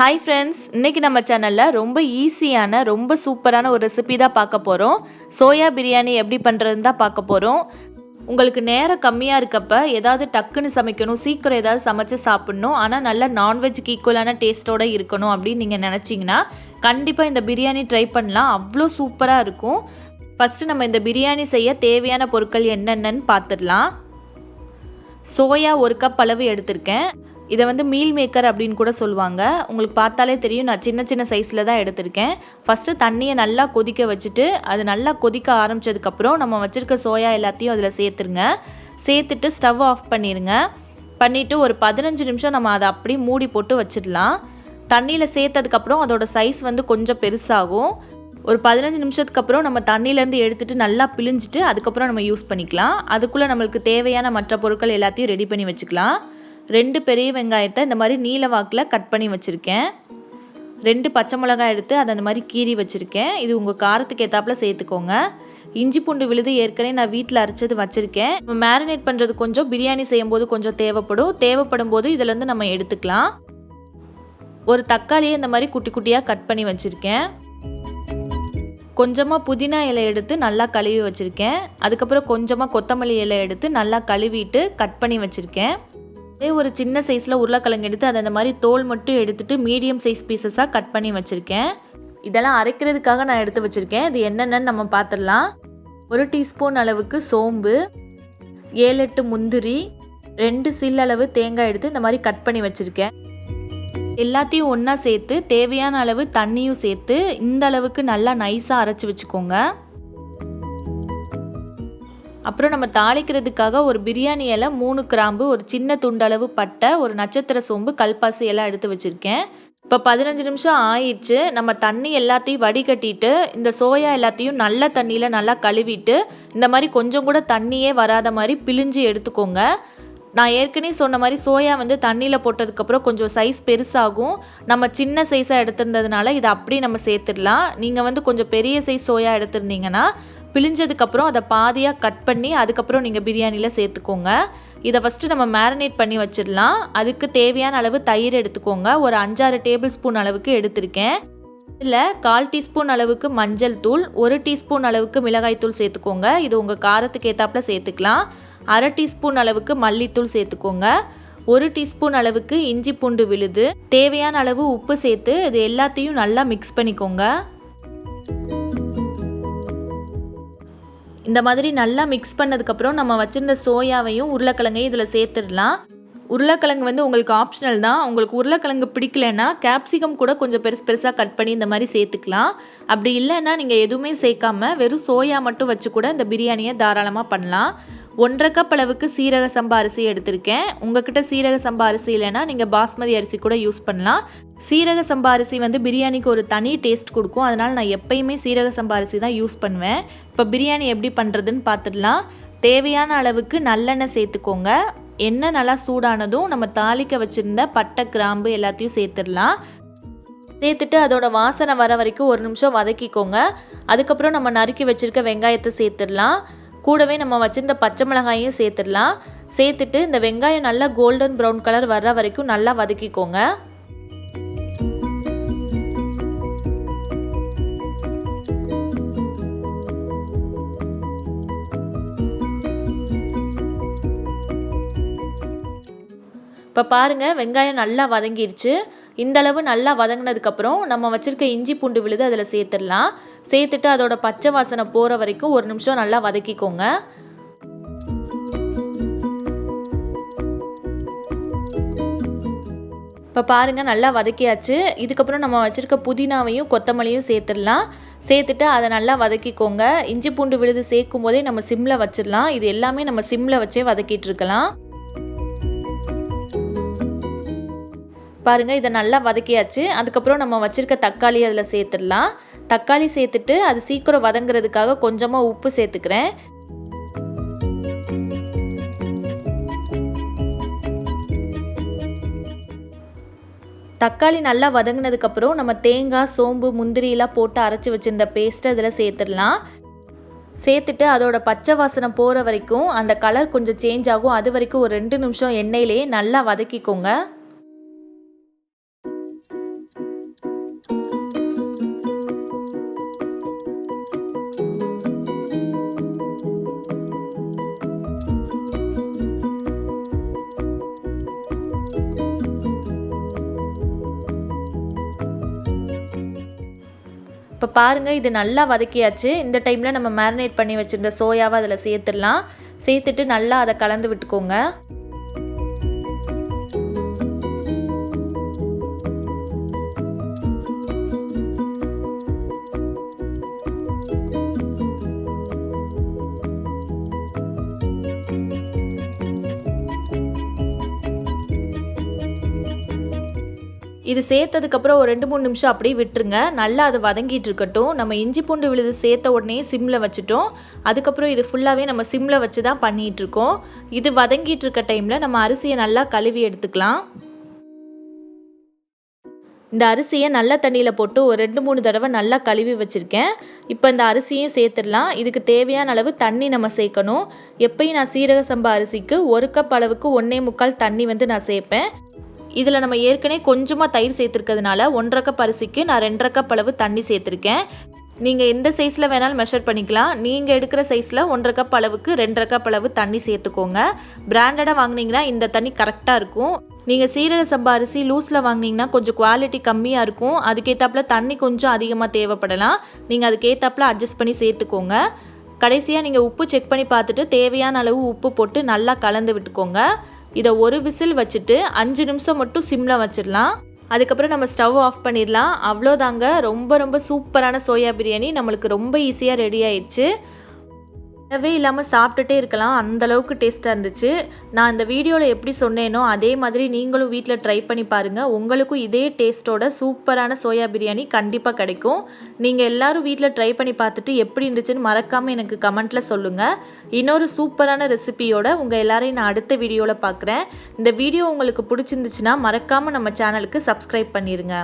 Hi friends இன்னைக்கு நம்ம சேனலில் ரொம்ப ஈஸியான ரொம்ப சூப்பரான ஒரு ரெசிபி தான் பார்க்க போகிறோம் சோயா பிரியாணி எப்படி பண்ணுறதுன்னு தான் பார்க்க போகிறோம் உங்களுக்கு நேரம் கம்மியாக இருக்கப்ப ஏதாவது டக்குன்னு சமைக்கணும் சீக்கிரம் ஏதாவது சமைச்சு சாப்பிட்ணும். ஆனால் நல்லா நான்வெஜ்க்கு ஈக்குவலான டேஸ்ட்டோடு இருக்கணும் அப்படின்னு நீங்கள் நினச்சிங்கன்னா கண்டிப்பாக இந்த பிரியாணி ட்ரை பண்ணலாம். அவ்வளோ சூப்பராக இருக்கும். ஃபஸ்ட்டு நம்ம இந்த பிரியாணி செய்ய தேவையான பொருட்கள் என்னென்னன்னு பார்த்துடலாம். சோயா ஒரு கப் அளவு எடுத்திருக்கேன். இதை வந்து மீல் மேக்கர் அப்படின்னு கூட சொல்லுவாங்க. உங்களுக்கு பார்த்தாலே தெரியும். நான் சின்ன சின்ன சைஸில் தான் எடுத்திருக்கேன். ஃபஸ்ட்டு தண்ணியை நல்லா கொதிக்க வச்சுட்டு அது நல்லா கொதிக்க ஆரம்பித்ததுக்கப்புறம் நம்ம வச்சுருக்க சோயா எல்லாத்தையும் அதில் சேர்த்துருங்க. சேர்த்துட்டு ஸ்டவ் ஆஃப் பண்ணிடுங்க பண்ணிவிட்டு ஒரு பதினஞ்சு நிமிஷம் நம்ம அதை அப்படியே மூடி போட்டு வச்சிடலாம். தண்ணியில் சேர்த்ததுக்கப்புறம் அதோட சைஸ் வந்து கொஞ்சம் பெருசாகும். ஒரு பதினஞ்சு நிமிஷத்துக்கு அப்புறம் நம்ம தண்ணியிலேருந்து எடுத்துகிட்டு நல்லா பிழிஞ்சிட்டு அதுக்கப்புறம் நம்ம யூஸ் பண்ணிக்கலாம். அதுக்குள்ளே நம்மளுக்கு தேவையான மற்ற பொருட்கள் எல்லாத்தையும் ரெடி பண்ணி வச்சுக்கலாம். ரெண்டு பெரிய வெங்காயத்தை இந்த மாதிரி நீல வாக்கில் கட் பண்ணி வச்சுருக்கேன். ரெண்டு பச்சை மிளகாய் எடுத்து அதை அந்த மாதிரி கீறி வச்சுருக்கேன். இது உங்கள் காரத்துக்கு ஏற்றாப்புல சேர்த்துக்கோங்க. இஞ்சி பூண்டு விழுது ஏற்கனவே நான் வீட்டில் அரைச்சது வச்சுருக்கேன். நம்ம மேரினேட் பண்ணுறது கொஞ்சம் பிரியாணி செய்யும்போது கொஞ்சம் தேவைப்படும். தேவைப்படும் போது இதிலேருந்து நம்ம எடுத்துக்கலாம். ஒரு தக்காளியை இந்த மாதிரி குட்டி குட்டியாக கட் பண்ணி வச்சுருக்கேன். கொஞ்சமாக புதினா இலை எடுத்து நல்லா கழுவி வச்சுருக்கேன். அதுக்கப்புறம் கொஞ்சமாக கொத்தமல்லி இலை எடுத்து நல்லா கழுவிட்டு கட் பண்ணி வச்சுருக்கேன். அதே ஒரு சின்ன சைஸில் உருளைக்கிழங்கு எடுத்து அதை அந்த மாதிரி தோல் மட்டும் எடுத்துட்டு மீடியம் சைஸ் பீசஸாக கட் பண்ணி வச்சுருக்கேன். இதெல்லாம் அரைக்கிறதுக்காக நான் எடுத்து வச்சுருக்கேன். இது என்னென்னு நம்ம பார்த்துடலாம் ஒரு டீஸ்பூன் அளவுக்கு சோம்பு ஏழு எட்டு முந்திரி ரெண்டு சில் அளவு தேங்காய் எடுத்து இந்த மாதிரி கட் பண்ணி வச்சுருக்கேன். எல்லாத்தையும் ஒன்றா சேர்த்து தேவையான அளவு தண்ணியும் சேர்த்து இந்த அளவுக்கு நல்லா நைஸாக அரைச்சி வச்சுக்கோங்க. அப்புறம் நம்ம தாளிக்கிறதுக்காக ஒரு பிரியாணி இலை மூணு கிராம்பு ஒரு சின்ன துண்டளவு பட்டை ஒரு நட்சத்திர சோம்பு கல்பாசி எல்லாம் எடுத்து வச்சுருக்கேன். இப்போ பதினஞ்சு நிமிஷம் ஆயிடுச்சு. நம்ம தண்ணி எல்லாத்தையும் வடிகட்டிட்டு இந்த சோயா எல்லாத்தையும் நல்ல தண்ணியில் நல்லா கழுவிட்டு இந்த மாதிரி கொஞ்சம் கூட தண்ணியே வராத மாதிரி பிழிஞ்சு எடுத்துக்கோங்க. நான் ஏற்கனவே சொன்ன மாதிரி சோயா வந்து தண்ணியில் போட்டதுக்கப்புறம் கொஞ்சம் சைஸ் பெருசாகும். நம்ம சின்ன சைஸாக எடுத்திருந்ததுனால இதை அப்படியே நம்ம சேர்த்துடலாம். நீங்கள் வந்து கொஞ்சம் பெரிய சைஸ் சோயா எடுத்திருந்தீங்கன்னா பிழிஞ்சதுக்கப்புறம் அதை பாதியாக கட் பண்ணி அதுக்கப்புறம் நீங்கள் பிரியாணியில் சேர்த்துக்கோங்க. இதை ஃபஸ்ட்டு நம்ம மேரினேட் பண்ணி வச்சிடலாம். அதுக்கு தேவையான அளவு தயிர் எடுத்துக்கோங்க. ஒரு அஞ்சாறு டேபிள் ஸ்பூன் அளவுக்கு எடுத்திருக்கேன். இல்லை கால் டீஸ்பூன் அளவுக்கு மஞ்சள் தூள் ஒரு டீஸ்பூன் அளவுக்கு மிளகாய் தூள் சேர்த்துக்கோங்க. இது உங்கள் காரத்துக்கு ஏற்றாப்புல சேர்த்துக்கலாம். அரை டீஸ்பூன் அளவுக்கு மல்லித்தூள் சேர்த்துக்கோங்க. ஒரு டீஸ்பூன் அளவுக்கு இஞ்சி பூண்டு விழுது. தேவையான அளவு உப்பு சேர்த்து இது எல்லாத்தையும் நல்லா மிக்ஸ் பண்ணிக்கோங்க. இந்த மாதிரி நல்லா மிக்ஸ் பண்ணதுக்கப்புறம் நம்ம வச்சுருந்த சோயாவையும் உருளைக்கிழங்கையும் இதில் சேர்த்துடலாம். உருளைக்கிழங்கு வந்து உங்களுக்கு ஆப்ஷனல் தான். உங்களுக்கு உருளைக்கிழங்கு பிடிக்கலன்னா கேப்சிகம் கூட கொஞ்சம் பெருசு பெருசாக கட் பண்ணி இந்த மாதிரி சேர்த்துக்கலாம். அப்படி இல்லைன்னா நீங்கள் எதுவுமே சேர்க்காம வெறும் சோயா மட்டும் வச்சு கூட இந்த பிரியாணியை தாராளமாக பண்ணலாம். ஒன்றரை கப் அளவுக்கு சீரக சம்பா அரிசி எடுத்திருக்கேன். உங்ககிட்ட சீரக சம்பா அரிசி இல்லைன்னா நீங்கள் பாஸ்மதி அரிசி கூட யூஸ் பண்ணலாம். சீரக சம்பா அரிசி வந்து பிரியாணிக்கு ஒரு தனி டேஸ்ட் கொடுக்கும். அதனால் நான் எப்பயுமே சீரக சம்பா அரிசி தான் யூஸ் பண்ணுவேன். இப்போ பிரியாணி எப்படி பண்ணுறதுன்னு பார்த்துடலாம் தேவையான அளவுக்கு நல்லெண்ணெய் சேர்த்துக்கோங்க. எண்ணெய் நல்லா சூடானதும் நம்ம தாளிக்க வச்சுருந்த பட்டை கிராம்பு எல்லாத்தையும் சேர்த்துடலாம். சேர்த்துட்டு அதோட வாசனை வர வரைக்கும் ஒரு நிமிஷம் வதக்கிக்கோங்க. அதுக்கப்புறம் நம்ம நறுக்கி வச்சுருக்க வெங்காயத்தை சேர்த்துடலாம். கூடவே நம்ம வச்சுருந்த பச்சை மிளகாயும் சேர்த்துடலாம். சேர்த்துட்டு இந்த வெங்காயம் நல்லா கோல்டன் ப்ரௌன் கலர் வர்ற வரைக்கும் நல்லா வதக்கிக்கோங்க. இப்போ பாருங்கள் வெங்காயம் நல்லா வதங்கிருச்சு. இந்த அளவு நல்லா வதங்கினதுக்கப்புறம் நம்ம வச்சுருக்க இஞ்சி பூண்டு விழுது அதில் சேர்த்துடலாம். சேர்த்துட்டு அதோட பச்சை வாசனை போகிற வரைக்கும் ஒரு நிமிஷம் நல்லா வதக்கிக்கோங்க. இப்போ பாருங்கள் நல்லா வதக்கியாச்சு. இதுக்கப்புறம் நம்ம வச்சுருக்க புதினாவையும் கொத்தமல்லியும் சேர்த்துடலாம். சேர்த்துட்டு அதை நல்லா வதக்கிக்கோங்க. இஞ்சி பூண்டு விழுது சேர்க்கும் போதே நம்ம சிம்மில் வச்சிடலாம். இது எல்லாமே நம்ம சிம்மில் வச்சே வதக்கிட்டு இருக்கலாம். பாருங்கள் இதை நல்லா வதக்கியாச்சு. அதுக்கப்புறம் நம்ம வச்சுருக்க தக்காளி அதில் சேர்த்துடலாம். தக்காளி சேர்த்துட்டு அது சீக்கிரம் வதங்குறதுக்காக கொஞ்சமாக உப்பு சேர்த்துக்கிறேன். தக்காளி நல்லா வதங்கினதுக்கப்புறம் நம்ம தேங்காய் சோம்பு முந்திரியெலாம் போட்டு அரைச்சி வச்சுருந்த பேஸ்ட்டை அதில் சேர்த்துடலாம். சேர்த்துட்டு அதோட பச்சை வாசனை போகிற வரைக்கும் அந்த கலர் கொஞ்சம் சேஞ்ச் ஆகும். அது வரைக்கும் ஒரு ரெண்டு நிமிஷம் எண்ணெயிலேயே நல்லா வதக்கிக்கோங்க. பாருங்கள் இது நல்லா வதக்கியாச்சு. இந்த டைமில் நம்ம மேரினேட் பண்ணி வச்சுருந்த சோயாவை அதில் சேர்த்துடலாம். சேர்த்துட்டு நல்லா அதை கலந்து விட்டுக்கோங்க. இது சேர்த்ததுக்கப்புறம் ஒரு ரெண்டு மூணு நிமிஷம் அப்படியே விட்டுருங்க. நல்லா அது வதங்கிட்டு இருக்கட்டும். நம்ம இஞ்சி பூண்டு விழுது சேர்த்த உடனே சிம்மில் வச்சுட்டோம். அதுக்கப்புறம் இது ஃபுல்லாகவே நம்ம சிம்மில் வச்சு தான் பண்ணிகிட்டு இருக்கோம். இது வதங்கிட்டு இருக்க டைமில் நம்ம அரிசியை நல்லா கழுவி எடுத்துக்கலாம். இந்த அரிசியை நல்ல தண்ணியில் போட்டு ஒரு ரெண்டு மூணு தடவை நல்லா கழுவி வச்சுருக்கேன். இப்போ இந்த அரிசியும் சேர்த்துடலாம். இதுக்கு தேவையான அளவு தண்ணி நம்ம சேர்க்கணும். எப்பயும் நான் சீரக சம்பா அரிசிக்கு ஒரு கப் அளவுக்கு ஒன்றே முக்கால் தண்ணி வந்து நான் சேர்ப்பேன். இதில் நம்ம ஏற்கனவே கொஞ்சமாக தயிர் சேர்த்துருக்கிறதுனால ஒன்றரை கப் அரிசிக்கு நான் ரெண்டரை கப் அளவு தண்ணி சேர்த்துருக்கேன். நீங்கள் எந்த சைஸில் வேணாலும் மெஷர் பண்ணிக்கலாம். நீங்கள் எடுக்கிற சைஸில் ஒன்றரை கப் அளவுக்கு ரெண்டரை கப் அளவு தண்ணி சேர்த்துக்கோங்க. பிராண்டடாக வாங்கினீங்கன்னா இந்த தண்ணி கரெக்டாக இருக்கும். நீங்கள் சீரக சம்பா அரிசி லூஸில் வாங்கினீங்கன்னா கொஞ்சம் குவாலிட்டி கம்மியாக இருக்கும். அதுக்கேற்றாப்புல தண்ணி கொஞ்சம் அதிகமாக தேவைப்படலாம். நீங்கள் அதுக்கேற்றாப்புல அட்ஜஸ்ட் பண்ணி சேர்த்துக்கோங்க. கடைசியாக நீங்கள் உப்பு செக் பண்ணி பார்த்துட்டு தேவையான அளவு உப்பு போட்டு நல்லா கலந்து விட்டுக்கோங்க. இதை ஒரு விசில் வச்சுட்டு அஞ்சு நிமிஷம் மட்டும் சிம்மில் வச்சிடலாம். அதுக்கப்புறம் நம்ம ஸ்டவ் ஆஃப் பண்ணிடலாம். அவ்வளோதாங்க. ரொம்ப ரொம்ப சூப்பரான சோயா பிரியாணி. நம்மளுக்கு ரொம்ப ஈஸியாக ரெடி ஆயிடுச்சு. வரவே இல்லாமல் சாப்பிட்டுட்டே இருக்கலாம். அந்த அளவுக்கு டேஸ்ட்டாக இருந்துச்சு. நான் இந்த வீடியோவில் எப்படி சொன்னேனோ அதே மாதிரி நீங்களும் வீட்டில் ட்ரை பண்ணி பாருங்கள் உங்களுக்கும் இதே டேஸ்ட்டோட சூப்பரான சோயா பிரியாணி கண்டிப்பாக கிடைக்கும். நீங்கள் எல்லாரும் வீட்டில் ட்ரை பண்ணி பார்த்துட்டு எப்படி இருந்துச்சுன்னு மறக்காமல் எனக்கு கமெண்ட்டில் சொல்லுங்கள் இன்னொரு சூப்பரான ரெசிபியோட உங்கள் எல்லாரையும் நான் அடுத்த வீடியோவில் பார்க்குறேன் இந்த வீடியோ உங்களுக்கு பிடிச்சிருந்துச்சுன்னா மறக்காமல் நம்ம சேனலுக்கு சப்ஸ்கிரைப் பண்ணிடுங்க